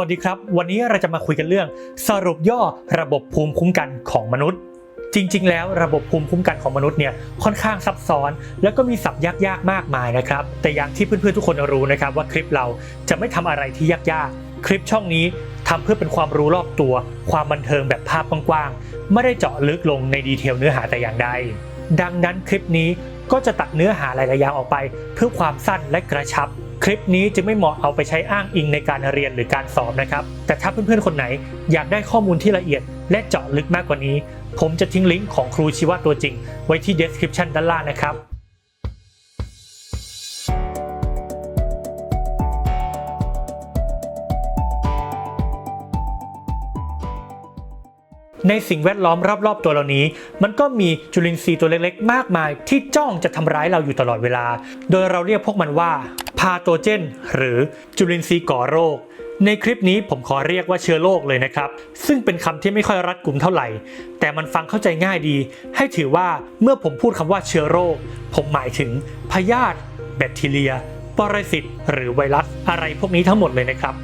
วัสดีครับ วันนี้เราจะมาคุยกันเรื่อง สรุปย่อระบบภูมิคุ้มกันของมนุษย์ จริง ๆ แล้วระบบภูมิคุ้มกันของมนุษย์เนี่ยค่อนข้างซับซ้อน แล้วก็มีศัพท์ยากๆมากมายนะครับ แต่อย่างที่เพื่อนๆทุกคนรู้นะครับว่าคลิปเราจะไม่ทำอะไรที่ยากๆ คลิปช่องนี้ทำเพื่อเป็นความรู้รอบตัว ความบันเทิงแบบภาพกว้างๆไม่ได้เจาะลึกลงในดีเทลเนื้อหาแต่อย่างใดดังนั้นคลิปนี้ก็จะตัดเนื้อหาหลายๆอย่างออกไป เพื่อความสั้นและกระชับ คลิปนี้จะไม่เหมาะเอาไปใช้อ้างอิงในการเรียนหรือการสอบนะครับ แต่ถ้าเพื่อนๆคนไหนอยากได้ข้อมูลที่ละเอียด และเจาะลึกมากกว่านี้ ผมจะทิ้งลิงก์ของครูชีวะตัวจริง ไว้ที่ description ด้านล่างนะครับ ในสิ่งแวดล้อมรอบๆตัวเรานี้ มันก็มีจุลินทรีย์ตัวเล็กๆ มากมาย ที่จ้องจะทำร้ายเราอยู่ตลอดเวลา โดยเราเรียกพวกมันว่าพาโตเจน หรือจุลินทรีย์ก่อโรคในคลิปนี้ผมขอเรียกว่าเชื้อโรคเลยนะครับ ซึ่งเป็นคำที่ไม่ค่อยรัดกลุ่มเท่าไหร่ แต่มันฟังเข้าใจง่ายดี ให้ถือว่าเมื่อผมพูดคำว่าเชื้อโรค ผมหมายถึงพยาธิแบคทีเรีย ปรสิตหรือไวรัสอะไรพวกนี้ทั้งหมดเลยนะครับ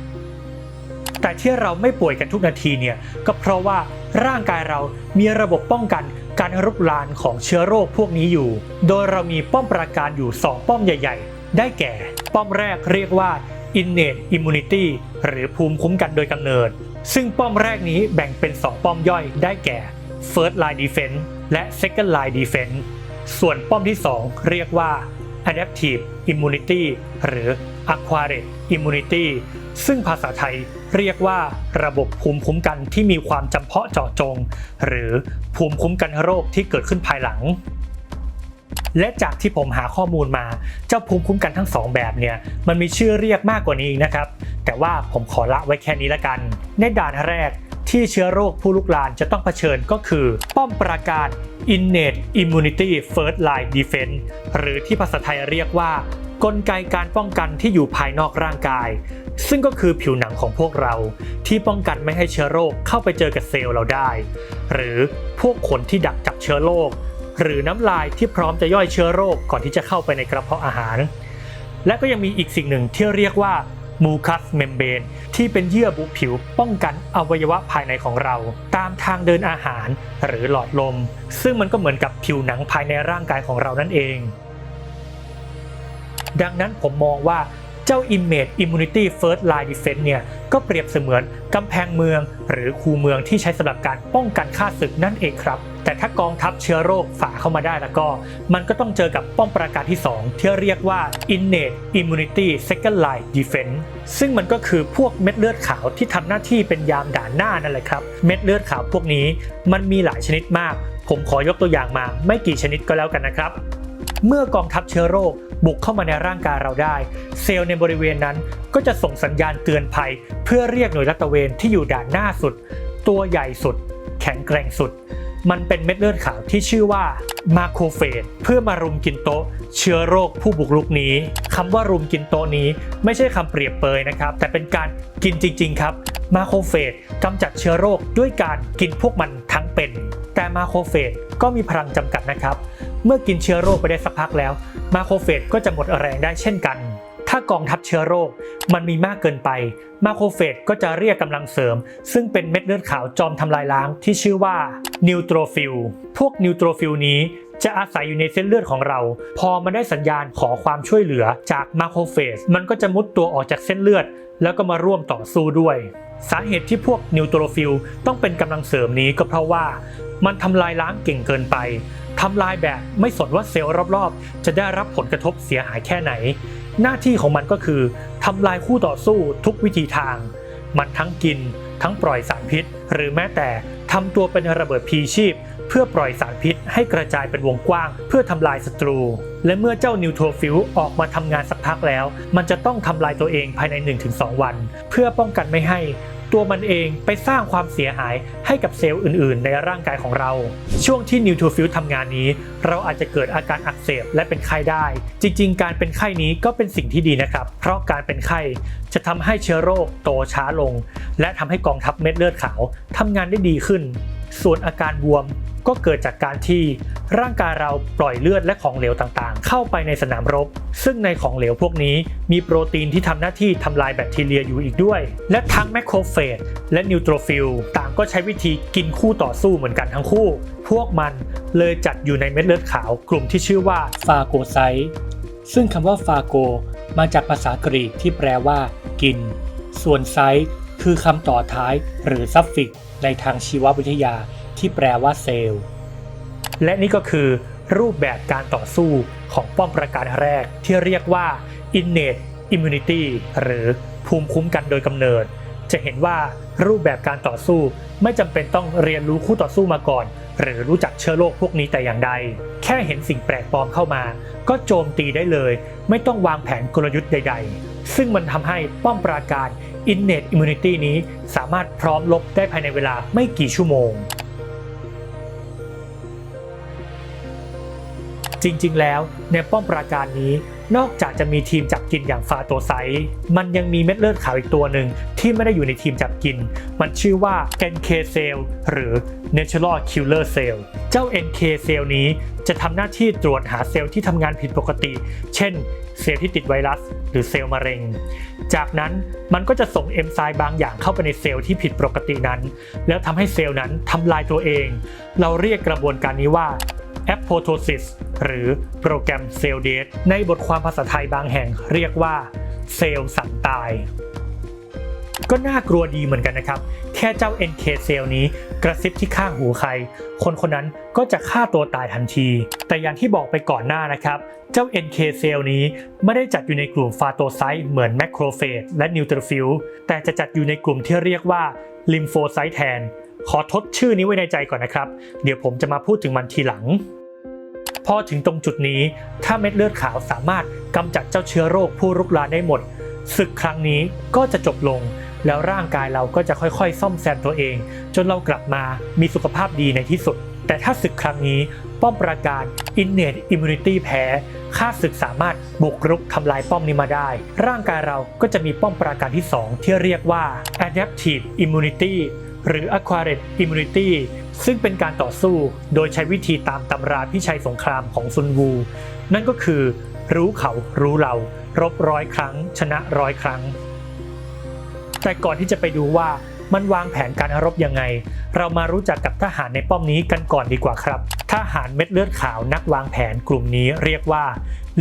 แต่ที่เราไม่ป่วยกันทุกนาทีเนี่ยก็เพราะว่าร่างกายเรามีระบบป้องกันการรุกรานของเชื้อโรคพวกนี้อยู่ โดยเรามีป้อมปราการอยู่ 2 ป้อมใหญ่ ๆ ได้แก่ ป้อมแรกเรียกว่า innate immunity หรือภูมิคุ้มกันโดยกำเนิด ซึ่งป้อมแรกนี้แบ่งเป็น 2 ป้อมย่อยได้แก่ first line defense และ second line defense ส่วนป้อมที่ 2 เรียกว่า adaptive immunity หรือ acquired immunity ซึ่งภาษาไทย เรียกว่าระบบภูมิคุ้มกันที่มีความจำเพาะเจาะจง หรือภูมิคุ้มกันโรคที่เกิดขึ้นภายหลัง และจากที่ผมหาข้อมูลมา เจ้าภูมิคุ้มกันทั้งสองแบบเนี่ยมันมีชื่อเรียกมากกว่านี้อีกนะครับ แต่ว่าผมขอละไว้แค่นี้ละกัน ในด่านแรกที่เชื้อโรคผู้ลุกลานจะต้องเผชิญก็คือ ป้อมปราการ innate immunity first line defense หรือที่ภาษาไทยเรียกว่ากลไกการป้องกันที่อยู่ภายนอกร่างกาย ซึ่งก็คือผิวหนังของพวกเราที่ป้องกันไม่ให้เชื้อโรคเข้าไปเจอกับเซลล์เราได้ หรือพวกขนที่ดักจับเชื้อโรคหรือน้ำลายที่พร้อมจะย่อยเชื้อโรคก่อนที่จะเข้าไปในกระเพาะอาหาร และก็ยังมีอีกสิ่งหนึ่งที่เรียกว่ามูคัสเมมเบรนที่เป็นเยื่อบุผิวป้องกันอวัยวะภายในของเรา ตามทางเดินอาหารหรือหลอดลม ซึ่งมันก็เหมือนกับผิวหนังภายในร่างกายของเรานั่นเอง ดังนั้นผมมองว่า เจ้า Innate Immunity First Line Defense เนี่ยก็เปรียบเสมือนกำแพงเมือง หรือคูเมืองที่ใช้สำหรับการป้องกันฆ่าศึกนั่นเองครับ แต่ถ้ากองทัพเชื้อโรคฝ่าเข้ามาได้แล้วก็ มันก็ต้องเจอกับป้อมปราการที่ 2 ที่เรียกว่า Innate Immunity Second Line Defense ซึ่งมันก็คือพวกเม็ดเลือดขาวที่ทำหน้าที่เป็นยามด่านหน้านั่นแหละครับ เม็ดเลือดขาวพวกนี้มันมีหลายชนิดมาก ผมขอยกตัวอย่างมาไม่กี่ชนิดก็แล้วกันนะครับเมื่อกองทัพเชื้อโรค บุกเข้ามาในร่างกายเราได้ เซลล์ในบริเวณนั้นก็จะส่งสัญญาณเตือนภัย เพื่อเรียกหน่วยรัตเวนที่อยู่ด่านหน้าสุด ตัวใหญ่สุด แข็งแกร่งสุด มันเป็นเม็ดเลือดขาวที่ชื่อว่ามาโคเฟสเพื่อมารุมกินโต๊ะ เชื้อโรคผู้บุกรุกนี้คำว่ารุมกินโต๊ะนี้ ไม่ใช่คำเปรียบเปยนะครับ แต่เป็นการกินจริง ๆ ครับมาโคเฟสกำจัดเชื้อโรคด้วยการกินพวกมันทั้งเป็น แต่มาโคเฟสก็มีพลังจำกัดนะครับ เมื่อกินเชื้อโรคไปได้สักพักแล้ว มาโครเฟจก็จะหมดแรงได้เช่นกัน ถ้ากองทัพเชื้อโรคมันมีมากเกินไป มาโครเฟจก็จะเรียกกำลังเสริม ซึ่งเป็นเม็ดเลือดขาวจอมทำลายล้างที่ชื่อว่านิวโตรฟิลพวกนิวโตรฟิลนี้จะอาศัยอยู่ในเส้นเลือดของเรา พอมันได้สัญญาณขอความช่วยเหลือจากมาโครเฟจมันก็จะมุดตัวออกจากเส้นเลือด แล้วก็มาร่วมต่อสู้ด้วย สาเหตุที่พวกนิวโตรฟิลต้องเป็นกำลังเสริมนี้ก็เพราะว่า มันทำลายล้างเก่งเกินไปทำลายแบบไม่สนว่าเซลล์รอบๆ จะได้รับผลกระทบเสียหายแค่ไหน หน้าที่ของมันก็คือทำลายคู่ต่อสู้ทุกวิธีทาง มันทั้งกิน ทั้งปล่อยสารพิษ หรือแม้แต่ทำตัวเป็นระเบิดพีชีพ เพื่อปล่อยสารพิษให้กระจายเป็นวงกว้าง เพื่อทำลายศัตรู และเมื่อเจ้านิวโทรฟิลออกมาทำงานสักพักแล้ว มันจะต้องทำลายตัวเองภายใน 1-2 วัน เพื่อป้องกันไม่ให้ ตัวมันเองไปสร้างความเสียหายให้กับเซลล์อื่น ๆ ในร่างกายของเรา ช่วงที่นิวโทรฟิลทำงานนี้ เราอาจจะเกิดอาการอักเสบและเป็นไข้ได้ จริง ๆ การเป็นไข้นี้ก็เป็นสิ่งที่ดีนะครับ เพราะการเป็นไข้จะทำให้เชื้อโรคโตช้าลง และทำให้กองทัพเม็ดเลือดขาวทำงานได้ดีขึ้น ส่วนอาการบวมก็เกิดจากการที่ร่างกายเราปล่อยเลือดและของเหลวต่างๆ เข้าไปในสนามรบ ซึ่งในของเหลวพวกนี้มีโปรตีนที่ทำหน้าที่ทำลายแบคทีเรียอยู่อีกด้วย และทั้งแมคโครเฟจและนิวโทรฟิลต่างก็ใช้วิธีกินคู่ต่อสู้เหมือนกันทั้งคู่ พวกมันเลยจัดอยู่ในเม็ดเลือดขาวกลุ่มที่ชื่อว่าฟาโกไซต์ซึ่งคำว่าฟาโกมาจากภาษากรีกที่แปลว่า กิน ส่วนไซต์คือคำต่อท้ายหรือซัฟฟิก ในทางชีววิทยาที่แปลว่าเซลล์ และนี่ก็คือรูปแบบการต่อสู้ของป้อมปราการแรกที่เรียกว่า innate immunity หรือภูมิคุ้มกันโดยกำเนิด จะเห็นว่ารูปแบบการต่อสู้ไม่จำเป็นต้องเรียนรู้คู่ต่อสู้มาก่อน หรือรู้จักเชื้อโรคพวกนี้แต่อย่างใด แค่เห็นสิ่งแปลกปลอมเข้ามา ก็โจมตีได้เลย ไม่ต้องวางแผนกลยุทธ์ใด ๆ ซึ่งมันทำให้ป้อมปราการ innate immunity นี้สามารถพร้อมลบได้ภายในเวลาไม่กี่ชั่วโมง จริงๆแล้วในป้อมปราการนี้ นอกจากจะมีทีมจับกินอย่างฟาโตไซต์มันยังมีเม็ดเลือดขาวอีกตัวหนึ่งที่ไม่ได้อยู่ในทีมจับกิน มันชื่อว่า NK cell หรือ Natural Killer Cell เจ้า NK cell นี้จะทำหน้าที่ตรวจหาเซลล์ที่ทำงานผิดปกติ เช่น เซลล์ที่ติดไวรัส หรือเซลล์มะเร็ง จากนั้นมันก็จะส่งเอนไซม์บางอย่างเข้าไปในเซลล์ที่ผิดปกตินั้น แล้วทำให้เซลล์นั้นทำลายตัวเอง เราเรียกกระบวนการนี้ว่า apoptosis หรือโปรแกรมเซลล์เดทในบทความภาษาไทยบางแห่งเรียกว่าเซลล์สั่งตาย ก็น่ากลัวดีเหมือนกันนะครับ แค่เจ้า NK เซลล์นี้กระซิบที่ข้างหูใคร คนคนนั้นก็จะฆ่าตัวตายทันที แต่อย่างที่บอกไปก่อนหน้านะครับ เจ้า NK เซลล์นี้ไม่ได้จัดอยู่ในกลุ่มฟาโตไซต์เหมือนแมคโครเฟจและนิวโทรฟิลแต่จะจัดอยู่ในกลุ่มที่เรียกว่าลิมโฟไซต์แทน ขอทดชื่อนี้ไว้ในใจก่อนนะครับ เดี๋ยวผมจะมาพูดถึงมันทีหลัง พอถึงตรงจุดนี้ ถ้าเม็ดเลือดขาวสามารถกำจัดเจ้าเชื้อโรคผู้รุกรานได้หมด ศึกครั้งนี้ก็จะจบลง แล้วร่างกายเราก็จะค่อยๆ ซ่อมแซมตัวเอง จนเรากลับมามีสุขภาพดีในที่สุด แต่ถ้าศึกครั้งนี้ป้อมปราการ innate immunity แพ้ค่าศึกสามารถบุกรุกทำลายป้อมนี้มาได้ ร่างกายเราก็จะมีป้อมปราการที่ 2 ที่เรียกว่า adaptive immunity หรือ acquired immunity ซึ่งเป็นการต่อสู้โดยใช้วิธีตามตำราพิชัยสงครามของซุนวู นั่นก็คือ รู้เขารู้เรา รบร้อยครั้ง ชนะร้อยครั้ง แต่ก่อนที่จะไปดูว่ามันวางแผนการรบยังไง เรามารู้จักกับทหารในป้อมนี้กันก่อนดีกว่าครับ ทหารเม็ดเลือดขาวนักวางแผนกลุ่มนี้เรียกว่า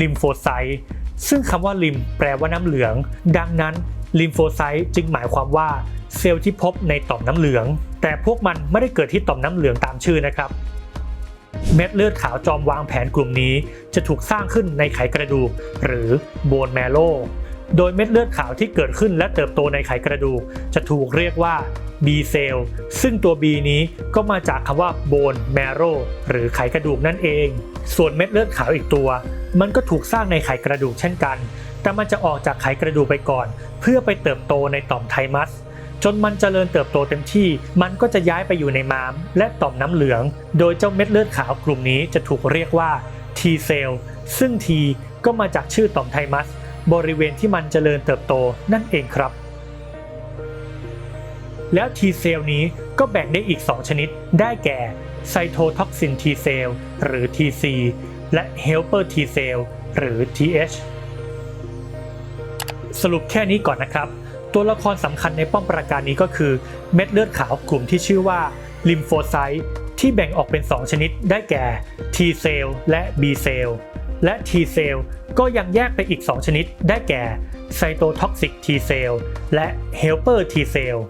ลิมโฟไซต์ซึ่งคำว่าลิมแปลว่าน้ำเหลือง ดังนั้น ลิมโฟไซต์จึงหมายความว่าเซลล์ที่พบในต่อมน้ำเหลือง แต่พวกมันไม่ได้เกิดที่ต่อมน้ำเหลืองตามชื่อนะครับ เม็ดเลือดขาวจอมวางแผนกลุ่มนี้ จะถูกสร้างขึ้นในไขกระดูก หรือโบนแมโลโดยเม็ดเลือดขาวที่เกิดขึ้นและเติบโตในไขกระดูก จะถูกเรียกว่า B เซลล์ซึ่งตัว B นี้ก็มาจากคำว่า bone marrow หรือไขกระดูกนั่นเอง ส่วนเม็ดเลือดขาวอีกตัว มันก็ถูกสร้างในไขกระดูกเช่นกัน แต่มันจะออกจากไขกระดูกไปก่อน เพื่อไปเติบโตในต่อมไทมัส จนมันเจริญเติบโตเต็มที่ มันก็จะย้ายไปอยู่ในม้าม และต่อมน้ำเหลือง โดยเจ้าเม็ดเลือดขาวกลุ่มนี้จะถูกเรียกว่า T เซลล์ซึ่ง T ก็มาจากชื่อต่อมไทมัส บริเวณที่มันเจริญเติบโตนั่นเองครับ แล้ว T เซลล์นี้ก็แบ่งได้อีก 2 ชนิด ได้แก่ไซโทท็อกซิน T เซลล์หรือ TC และ Helper T เซลล์หรือ TH สรุปแค่นี้ก่อนนะครับ ตัวละครสำคัญในป้อมปราการนี้ก็คือเม็ดเลือดขาวกลุ่มที่ชื่อว่าลิมโฟไซต์ที่แบ่งออกเป็น 2 ชนิดได้แก่ T เซลล์และ B เซลล์และ T เซลล์ก็ยังแยกไปอีก 2 ชนิดได้แก่ไซโตท็อกซิก T เซลล์และ Helper T เซลล์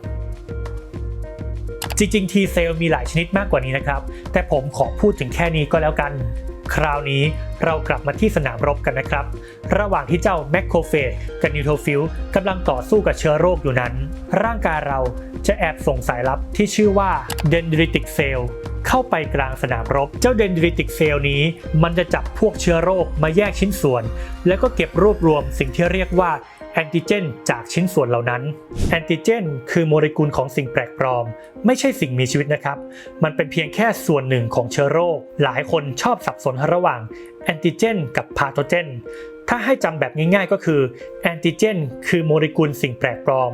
จริงๆ T เซลล์มีหลายชนิดมากกว่านี้นะครับ แต่ผมขอพูดถึงแค่นี้ก็แล้วกัน คราวนี้เรากลับมาที่สนามรบกันนะครับ ระหว่างที่เจ้าแมคโครเฟจกับนิวโทฟิลกำลังต่อสู้กับเชื้อโรคอยู่นั้น ร่างกายเราจะแอบส่งสายลับที่ชื่อว่าเดนดริติกเซลเข้าไปกลางสนามรบ เจ้าเดนดริติกเซลนี้ มันจะจับพวกเชื้อโรคมาแยกชิ้นส่วน แล้วก็เก็บรวบรวมสิ่งที่เรียกว่า แอนติเจน จากชิ้นส่วนเหล่านั้น แอนติเจน คือโมเลกุลของสิ่งแปลกปลอม ไม่ใช่สิ่งมีชีวิตนะครับ มันเป็นเพียงแค่ส่วนหนึ่งของเชื้อโรค หลายคนชอบสับสนระหว่างแอนติเจน กับพาโทเจน ถ้าให้จำแบบง่ายๆก็คือแอนติเจน คือโมเลกุลสิ่งแปลกปลอม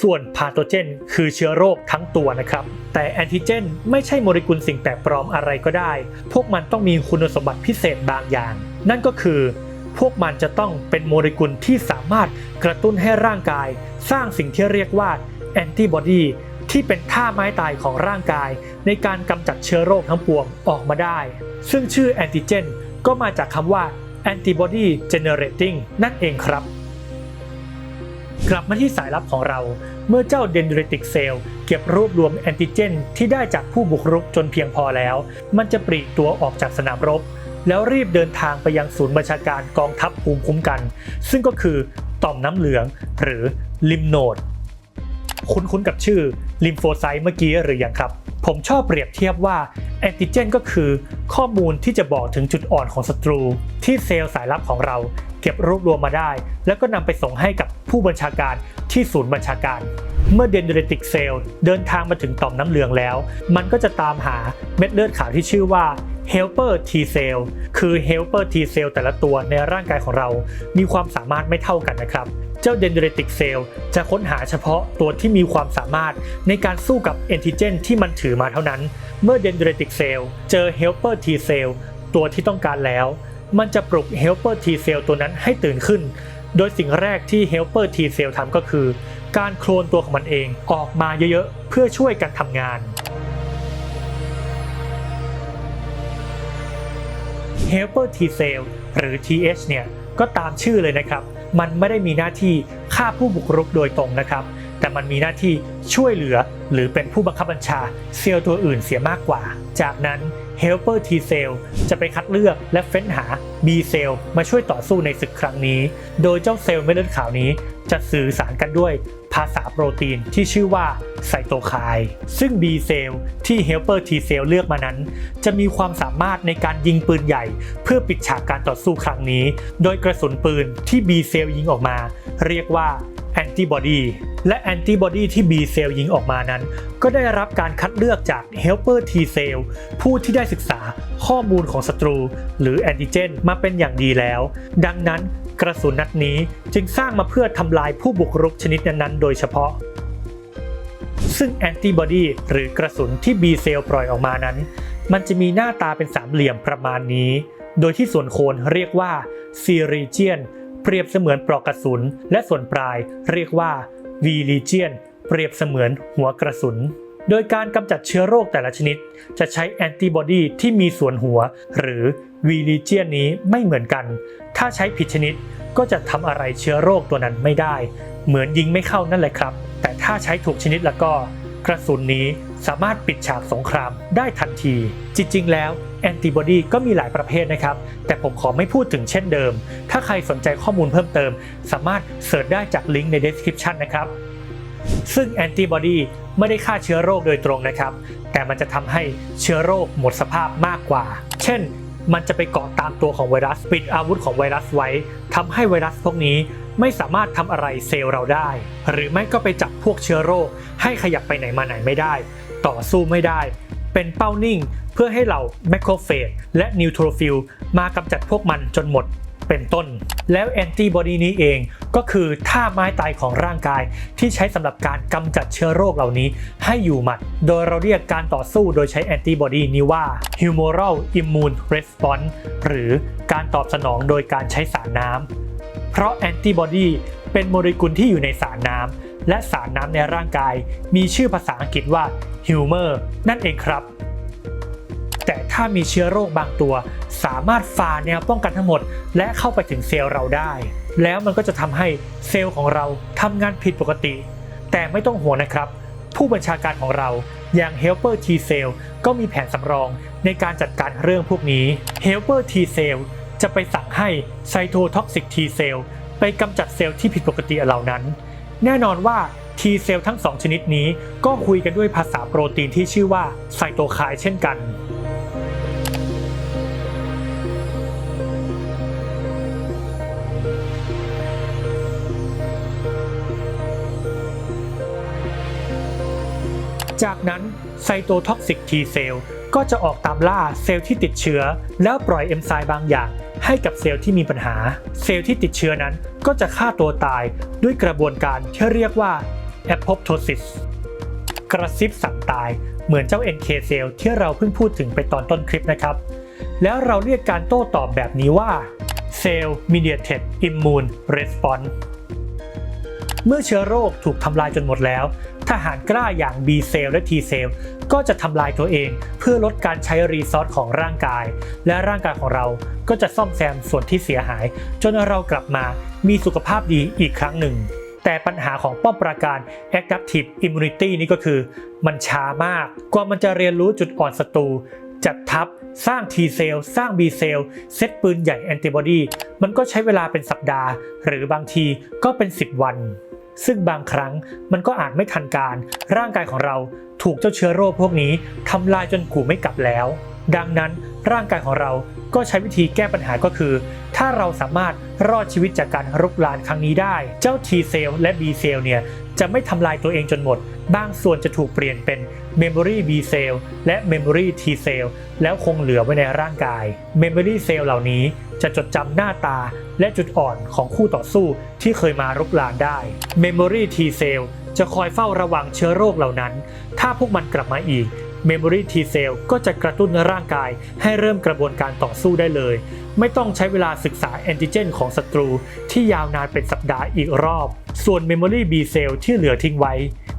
ส่วนพาโทเจน คือเชื้อโรคทั้งตัวนะครับ แต่แอนติเจน ไม่ใช่โมเลกุลสิ่งแปลกปลอมอะไรก็ได้ พวกมันต้องมีคุณสมบัติพิเศษบางอย่าง นั่นก็คือ พวกมันจะต้องเป็นโมเลกุลที่สามารถกระตุ้นให้ร่างกาย สร้างสิ่งที่เรียกว่าแอนติบอดีที่เป็นท่าไม้ตายของร่างกาย ในการกำจัดเชื้อโรคทั้งปวงออกมาได้ ซึ่งชื่อแอนติเจนก็มาจากคำว่า antibody generating นั่นเองครับ กลับมาที่สายลับของเรา เมื่อเจ้า dendritic cell เก็บรวบรวมแอนติเจนที่ได้จากผู้บุกรุกจนเพียงพอแล้ว มันจะปลีกตัวออกจากสนามรบ แล้วรีบเดินทางไปยังศูนย์บัญชาการกองทัพภูมิคุ้มกัน ซึ่งก็คือต่อมน้ำเหลืองหรือลิมโนด คุ้นๆกับชื่อลิมโฟไซต์เมื่อกี้หรือยังครับ ผมชอบเปรียบเทียบว่าแอนติเจนก็คือข้อมูลที่จะบอกถึงจุดอ่อนของศัตรู ที่เซลล์สายลับของเรา เก็บรวบรวมมาได้ แล้วก็นำไปส่งให้กับผู้บัญชาการที่ศูนย์บัญชาการ เมื่อเดนเดรติกเซลล์เดินทางมาถึงต่อมน้ำเหลืองแล้ว มันก็จะตามหาเม็ดเลือดขาวที่ชื่อว่า helper T cell คือ helper T cell แต่ละตัวในร่างกายของเรา มีความสามารถไม่เท่ากันนะครับ เจ้า dendritic cell จะค้นหาเฉพาะตัวที่มีความสามารถในการสู้กับแอนติเจนที่มันถือมาเท่านั้น เมื่อ dendritic cell เจอ helper T cell ตัวที่ต้องการแล้ว มันจะปลุก helper T cell ตัวนั้นให้ตื่นขึ้น โดยสิ่งแรกที่ helper T cell ทำก็คือ การโคลนตัวของมันเองออกมาเยอะๆ เพื่อช่วยกันทำงาน helper T cell หรือ TH เนี่ยก็ตามชื่อเลยนะครับ มันไม่ได้มีหน้าที่ฆ่าผู้บุกรุกโดยตรงนะครับ แต่มันมีหน้าที่ช่วยเหลือหรือเป็นผู้บังคับบัญชาเซลล์ตัวอื่นเสียมากกว่า จากนั้น helper T cell จะไปคัดเลือกและเฟ้นหา B cell มาช่วยต่อสู้ในศึกครั้งนี้ โดยเจ้าเซลล์เม็ดเลือดขาวนี้ จะสื่อสารกันด้วยภาษาโปรตีนที่ชื่อว่าไซโตไคน์ซึ่ง B เซลล์ที่ helper T เซลล์เลือกมานั้น จะมีความสามารถในการยิงปืนใหญ่ เพื่อปิดฉากการต่อสู้ครั้งนี้ โดยกระสุนปืนที่ B เซลล์ยิงออกมา เรียกว่า แอนติบอดีและแอนติบอดีที่ B cell ยิงออกมานั้น ก็ได้รับการคัดเลือกจาก helper T cell ผู้ที่ได้ศึกษาข้อมูลของศัตรู หรือแอนติเจนมาเป็นอย่างดีแล้ว ดังนั้นกระสุนนัดนี้จึงสร้างมาเพื่อทำลายผู้บุกรุกชนิดนั้นๆโดยเฉพาะ ซึ่งแอนติบอดีหรือกระสุนที่ B เซลล์ปล่อยออกมานั้น มันจะมีหน้าตาเป็นสามเหลี่ยมประมาณนี้ โดยที่ส่วนโคนเรียกว่าซีรีเจียน เปรียบเสมือนปลอกกระสุน และส่วนปลายเรียกว่าวีรีเจียนเปรียบเสมือนหัวกระสุน โดยการกำจัดเชื้อโรคแต่ละชนิด จะใช้แอนติบอดีที่มีส่วนหัว หรือวีรีเจียนนี้ไม่เหมือนกัน ถ้าใช้ผิดชนิดก็จะทำอะไรเชื้อโรคตัวนั้นไม่ได้ เหมือนยิงไม่เข้านั่นแหละครับ แต่ถ้าใช้ถูกชนิดแล้วก็ กระสุนนี้สามารถปิดฉากสงครามได้ทันที จริงๆ แล้ว แอนติบอดีก็มีหลายประเภทนะครับ แต่ผมขอไม่พูดถึงเช่นเดิม ถ้าใครสนใจข้อมูลเพิ่มเติม สามารถเสิร์ชได้จากลิงก์ใน description นะครับ ซึ่งแอนติบอดีไม่ได้ฆ่าเชื้อโรคโดยตรงนะครับ แต่มันจะทำให้เชื้อโรคหมดสภาพมากกว่า เช่น มันจะไปเกาะตามตัวของไวรัสปิดอาวุธของไวรัสไว้ทำให้ไวรัสพวกนี้ไม่สามารถทำอะไรเซลล์เราได้ หรือไม่ก็ไปจับพวกเชื้อโรค ให้ขยับไปไหนมาไหนไม่ได้ ต่อสู้ไม่ได้ เป็นเป้านิ่ง เพื่อให้เราแมคโครเฟจและนิวโทรฟิลมากำจัดพวกมันจนหมดเป็นต้น แล้วแอนติบอดีนี้เองก็คือท่าไม้ตายของร่างกายที่ใช้สำหรับการกำจัดเชื้อโรคเหล่านี้ให้อยู่หมัด โดยเราเรียกการต่อสู้โดยใช้แอนติบอดีนี้ว่า humoral immune response หรือการตอบสนองโดยการใช้สารน้ำเพราะแอนติบอดีเป็นโมเลกุลที่อยู่ในสารน้ำ และสารน้ำในร่างกาย มีชื่อภาษาอังกฤษว่า humor นั่นเองครับ แต่ถ้ามีเชื้อโรคบางตัว สามารถฝ่าแนวป้องกันทั้งหมด และเข้าไปถึงเซลล์เราได้ แล้วมันก็จะทำให้เซลล์ของเราทำงานผิดปกติ แต่ไม่ต้องห่วงนะครับ ผู้บัญชาการของเราอย่าง Helper T cell ก็มีแผนสำรองในการจัดการเรื่องพวกนี้ Helper T cell จะไปสั่งให้ Cytotoxic T cell ไปกำจัดเซลล์ที่ผิดปกติเหล่านั้น แน่นอนว่า T เซลล์ทั้ง 2 ชนิดนี้ก็คุยกันด้วยภาษาโปรตีนที่ชื่อว่าไซโตไคน์เช่นกันจากนั้นไซโตท็อกซิกทีเซลล์ ก็จะออกตามล่าเซลล์ที่ติดเชื้อ แล้วปล่อยเอนไซม์บางอย่าง ให้กับเซลล์ที่มีปัญหา เซลล์ที่ติดเชื้อนั้นก็จะฆ่าตัวตายด้วยกระบวนการที่เรียกว่า apoptosis กระซิบสั่งตายเหมือนเจ้า NK เซลล์ที่เราเพิ่งพูดถึงไปตอนต้นคลิปนะครับ แล้วเราเรียกการโต้ตอบแบบนี้ว่า Cell Mediated Immune Response เมื่อเชื้อโรคถูกทำลายจนหมดแล้ว ทหารกล้าอย่าง B เซลล์และ T เซลล์ก็จะทำลายตัวเอง เพื่อลดการใช้รีซอสของร่างกาย และร่างกายของเราก็จะซ่อมแซมส่วนที่เสียหาย จนเรากลับมามีสุขภาพดีอีกครั้งหนึ่ง แต่ปัญหาของป้อมปราการ Adaptive Immunity นี่ก็คือ มันช้ามาก กว่ามันจะเรียนรู้จุดอ่อนศัตรูจัดทัพ สร้าง T เซลล์สร้าง B เซลล์เซตปืนใหญ่แอนติบอดีมันก็ใช้เวลาเป็นสัปดาห์ หรือบางทีก็เป็น 10 วัน ซึ่งบางครั้งมันก็อาจไม่ทันการ ร่างกายของเราถูกเจ้าเชื้อโรคพวกนี้ทำลายจนกูไม่กลับแล้ว ดังนั้นร่างกายของเราก็ใช้วิธีแก้ปัญหาก็คือ ถ้าเราสามารถรอดชีวิตจากการรุกรานครั้งนี้ได้ เจ้า T เซลล์และ B เซลล์เนี่ยจะไม่ทำลายตัวเองจนหมด บางส่วนจะถูกเปลี่ยนเป็น Memory B เซลล์และ Memory T เซลล์แล้วคงเหลือไว้ในร่างกาย Memory เซลล์เหล่านี้ จะจดจำหน้าตาและจุดอ่อนของคู่ต่อสู้ที่เคยมารุกรานได้ Memory T เซลล์จะคอยเฝ้าระวังเชื้อโรคเหล่านั้น ถ้าพวกมันกลับมาอีก Memory T เซลล์ก็จะกระตุ้นร่างกายให้เริ่มกระบวนการต่อสู้ได้เลย ไม่ต้องใช้เวลาศึกษาแอนติเจนของศัตรูที่ยาวนานเป็นสัปดาห์อีกรอบ ส่วน Memory B เซลล์ที่เหลือทิ้งไว้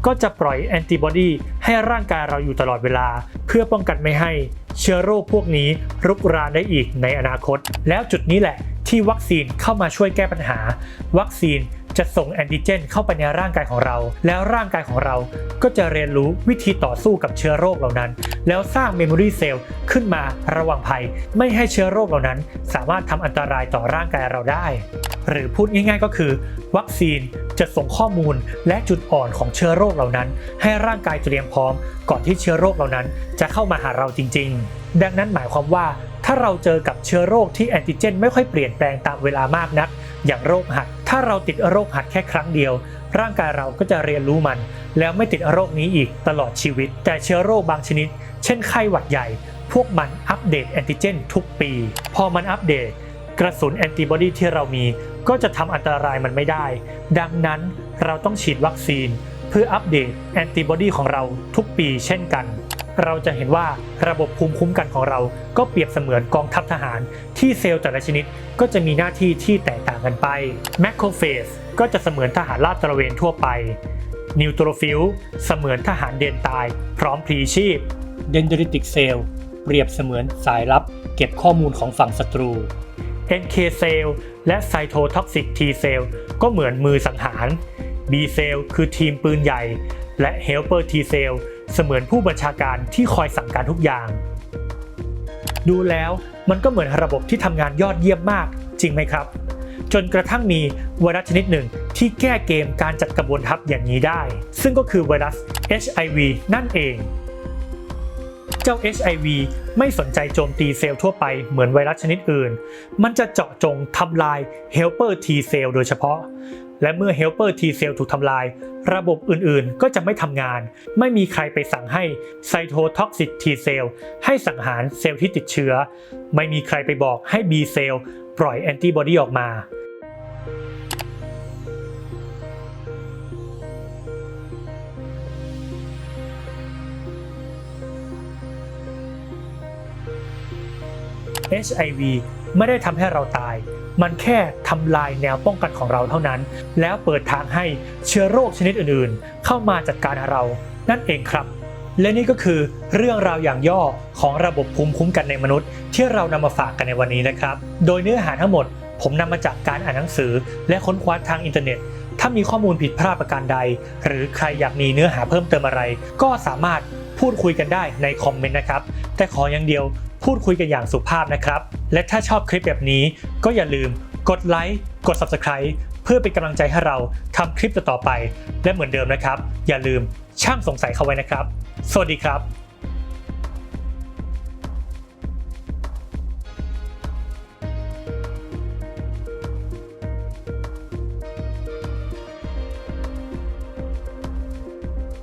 ก็จะปล่อยแอนติบอดีให้ร่างกายเราอยู่ตลอดเวลา เพื่อป้องกันไม่ให้เชื้อโรคพวกนี้รุกรานได้อีกในอนาคต แล้วจุดนี้แหละที่วัคซีนเข้ามาช่วยแก้ปัญหา วัคซีน จะส่งแอนติเจนเข้าไปในร่างกายของเรา แล้วร่างกายของเราก็จะเรียนรู้วิธีต่อสู้กับเชื้อโรคเหล่านั้น แล้วสร้างเมมโมรีเซลล์ขึ้นมาระวังภัย ไม่ให้เชื้อโรคเหล่านั้น สามารถทำอันตรายต่อร่างกายเราได้ หรือพูดง่ายๆก็คือ วัคซีนจะส่งข้อมูลและจุดอ่อนของเชื้อโรคเหล่านั้น ให้ร่างกายเตรียมพร้อม ก่อนที่เชื้อโรคเหล่านั้น จะเข้ามาหาเราจริง ๆ ดังนั้นหมายความว่าถ้าเราเจอกับเชื้อโรคที่แอนติเจนไม่ค่อยเปลี่ยนแปลงตามเวลามากนัก อย่างโรคหัด ถ้าเราติดโรคหัดแค่ครั้งเดียว ร่างกายเราก็จะเรียนรู้มัน แล้วไม่ติดโรคนี้อีกตลอดชีวิต แต่เชื้อโรคบางชนิด เช่นไข้หวัดใหญ่ พวกมันอัปเดตแอนติเจนทุกปี พอมันอัปเดต กระสุนแอนติบอดีที่เรามี ก็จะทำอันตรายมันไม่ได้ ดังนั้นเราต้องฉีดวัคซีน เพื่ออัปเดตแอนติบอดีของเราทุกปีเช่นกัน เราจะเห็นว่าระบบภูมิคุ้มกันของเรา ก็เปรียบเสมือนกองทัพทหาร ที่เซลล์แต่ละชนิดก็จะมีหน้าที่ที่แตกต่างกันไปแมคโครเฟสก็จะเสมือนทหารลาดตระเวนทั่วไปนิวโทรฟิลเสมือนทหารเดนตาย พร้อมพลีชีพ Dendritic Cell เปรียบเสมือนสายลับ เก็บข้อมูลของฝั่งศัตรู NK เซลล์และไซโทท็อกซิก T เซลล์ก็เหมือนมือสังหาร B เซลล์คือทีมปืนใหญ่ และ Helper T เซลล์ เสมือนผู้บัญชาการที่คอยสั่งการทุกอย่าง ดูแล้วมันก็เหมือนระบบที่ทำงานยอดเยี่ยมมาก จริงไหมครับ จนกระทั่งมีไวรัสชนิดหนึ่งที่แก้เกมการจัดกระบวนทัพอย่างนี้ได้ ซึ่งก็คือไวรัส HIV นั่นเอง เจ้า HIV ไม่สนใจโจมตีเซลล์ทั่วไปเหมือนไวรัสชนิดอื่น มันจะเจาะจงทำลาย Helper T เซลล์โดยเฉพาะ และเมื่อ Helper T เซลล์ถูกทำลาย ระบบอื่นๆ ก็จะไม่ทำงาน ไม่มีใครไปสั่งให้ Cytotoxic T เซลล์ให้สังหารเซลล์ที่ติดเชื้อ ไม่มีใครไปบอกให้ B เซลล์ปล่อยแอนติบอดีออกมา HIV ไม่ได้ทำให้เราตาย มันแค่ทำลายแนวป้องกันของเราเท่านั้น แล้วเปิดทางให้เชื้อโรคชนิดอื่นๆ เข้ามาจัดการเรานั่นเองครับ และนี่ก็คือเรื่องราวอย่างย่อของระบบภูมิคุ้มกันในมนุษย์ ที่เรานำมาฝากกันในวันนี้นะครับ โดยเนื้อหาทั้งหมด ผมนำมาจากการอ่านหนังสือ และค้นคว้าทางอินเทอร์เน็ตถ้ามีข้อมูลผิดพลาดประการใด หรือใครอยากมีเนื้อหาเพิ่มเติมอะไร ก็สามารถพูดคุยกันได้ในคอมเมนต์นะครับ แต่ขออย่างเดียว พูดคุยกันอย่างสุภาพนะครับ และถ้าชอบคลิปแบบนี้ก็อย่าลืมกดไลค์กด Subscribe เพื่อเป็นกำลังใจให้เราทำคลิปต่อไป และเหมือนเดิมนะครับ อย่าลืมช่างสงสัยเข้าไว้นะครับ สวัสดีครับ